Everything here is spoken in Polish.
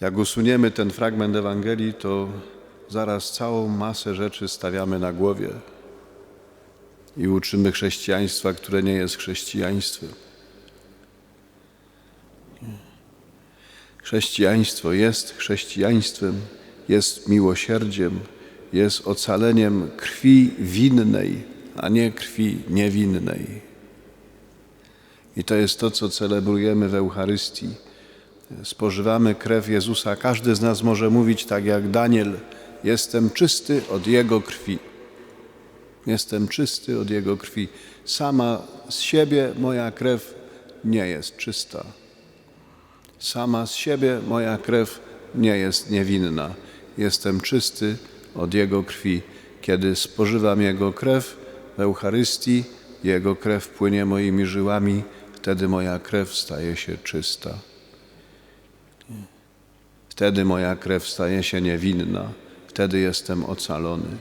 Jak usuniemy ten fragment Ewangelii, to zaraz całą masę rzeczy stawiamy na głowie i uczymy chrześcijaństwa, które nie jest chrześcijaństwem. Chrześcijaństwo jest chrześcijaństwem, jest miłosierdziem, jest ocaleniem krwi winnej, a nie krwi niewinnej. I to jest to, co celebrujemy w Eucharystii. Spożywamy krew Jezusa. Każdy z nas może mówić tak jak Daniel: Jestem czysty od Jego krwi. Jestem czysty od Jego krwi. Sama z siebie moja krew nie jest czysta. Sama z siebie moja krew nie jest niewinna. Jestem czysty od Jego krwi. Kiedy spożywam Jego krew w Eucharystii, Jego krew płynie moimi żyłami, wtedy moja krew staje się czysta. Wtedy moja krew staje się niewinna, wtedy jestem ocalony.